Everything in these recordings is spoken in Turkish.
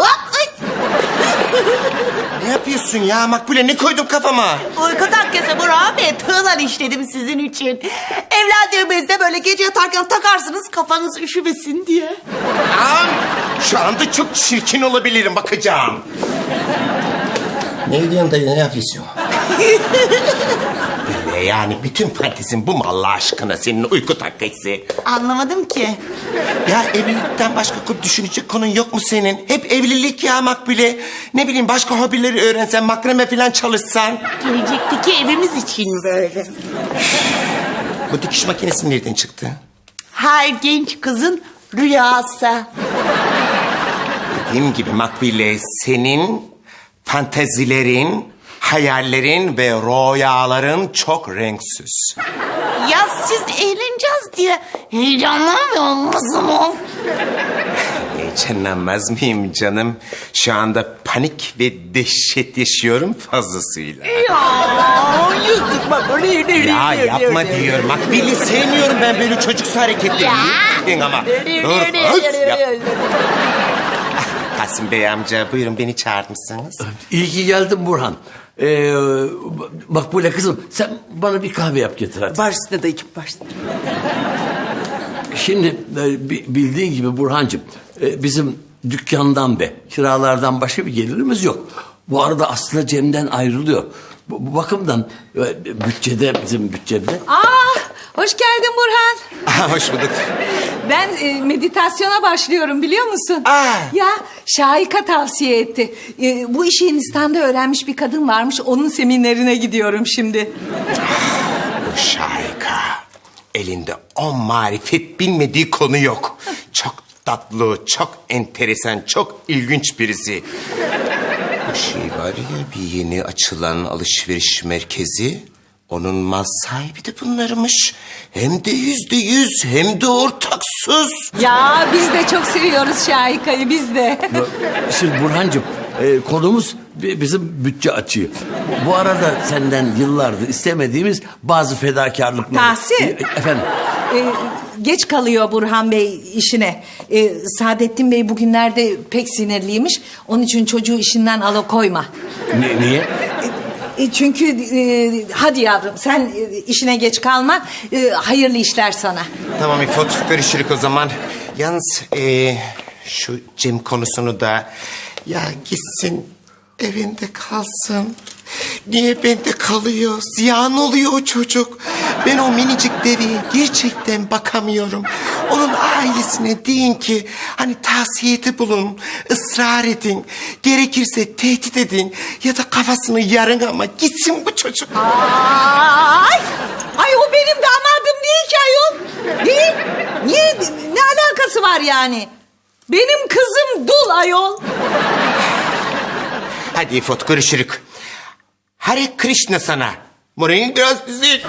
ay. Ne yapıyorsun ya Makbule ne koydun kafama? Uyku takkesi Burhan Bey. Tığlar işledim sizin için. Evlendiğimizde böyle gece yatarken takarsınız kafanız üşümesin diye. Anam şu anda çok çirkin olabilirim bakacağım. Ne diyorsun dayı ne yapıyorsun? Ne yani bütün fantezin bu mu Allah aşkına senin uyku takkesi? Anlamadım ki. Ya evlilikten başka düşünecek konun yok mu senin? Hep evlilik ya Makbule. Ne bileyim başka hobileri öğrensen, makrame falan çalışsan. Gelecekteki evimiz için böyle. Bu dikiş makinesi nereden çıktı? Her genç kızın rüyası. Dediğim gibi Makbule senin fantezilerin, hayallerin ve rüyaların çok renksiz. Ya siz eğleneceğiz diye heyecanlanmıyor musunuz? Heyecanlanmaz mıyım canım? Şu anda panik ve dehşet yaşıyorum fazlasıyla. Ya yüzdük bak. Ya yapma diyorum. Makbule sevmiyorum ben böyle çocuksu hareketleri. Gidin ama. Dur kız. Yap. Kasım Bey amca buyurun beni çağırmışsınız. İyi ki geldin Burhan. Ee, Makbule kızım sen bana bir kahve yap getir hadi. Baş üstüne dayıcım baş üstüne. Şimdi e, bi- bildiğin gibi Burhancığım e, bizim dükkandan be kiralardan başka bir gelirimiz yok. Bu arada aslında Cem'den ayrılıyor. Bu, bu bakımdan e, bütçede bizim bütçede Aa, hoş geldin Burhan. Aha, hoş bulduk. Ben e, meditasyona başlıyorum biliyor musun? Aa. Ya Şahika tavsiye etti. E, bu işi Hindistan'da öğrenmiş bir kadın varmış. Onun seminerine gidiyorum şimdi. Bu şahika. Elinde on marifet bilmediği konu yok. Çok tatlı, çok enteresan, çok ilginç birisi. Bu şey var ya bir yeni açılan alışveriş merkezi. Onun mal sahibi de bunlarmış. Hem de yüzde yüz hem de ortaksız. Ya biz de çok seviyoruz Şahika'yı biz de. Şimdi Burhancığım e, konumuz bi- bizim bütçe açığı. Bu arada senden yıllardır istemediğimiz bazı fedakarlıklar. Tahsin. E, efendim E, geç kalıyor Burhan Bey işine. E, Saadettin Bey bugünlerde pek sinirliymiş. Onun için çocuğu işinden alıkoyma. ni- niye? E, çünkü e, hadi yavrum sen e, işine geç kalma. E, hayırlı işler sana. Tamam İfot, görüşürük o zaman. Yalnız eee, şu Cem konusunu da... Ya gitsin evinde kalsın. Niye bende kalıyor? Ziyan oluyor o çocuk. Ben o minicik bebeğe gerçekten bakamıyorum. Onun ailesine deyin ki hani tavsiyede bulun, ısrar edin. Gerekirse tehdit edin ya da kafasını yarın ama gitsin bu çocuk. Ay! Ay o benim damadım değil ki ayol. Değil. Niye? Ne alakası var yani? Benim kızım dul ayol. Hadi İfot görüşürük. Hare Krishna sana. Moralin biraz düzel.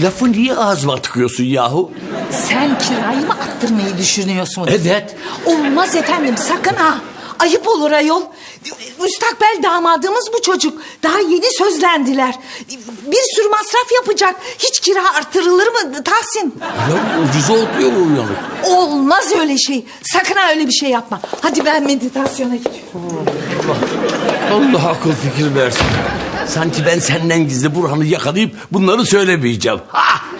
Lafı niye ağzıma tıkıyorsun yahu? Sen kirayı mı attırmayı düşünüyorsun? Evet. Olmaz efendim sakın ha. Ayıp olur ayol. Müstakbel damadımız bu çocuk. Daha yeni sözlendiler. Bir sürü masraf yapacak. Hiç kira artırılır mı Tahsin? Ya ucuza otluyor mu uyanık? Olmaz öyle şey. Sakın ha öyle bir şey yapma. Hadi ben meditasyona gidiyorum. Allah akıl fikir versin. Sanki ben senden gizli Burhan'ı yakalayıp bunları söylemeyeceğim. Ha!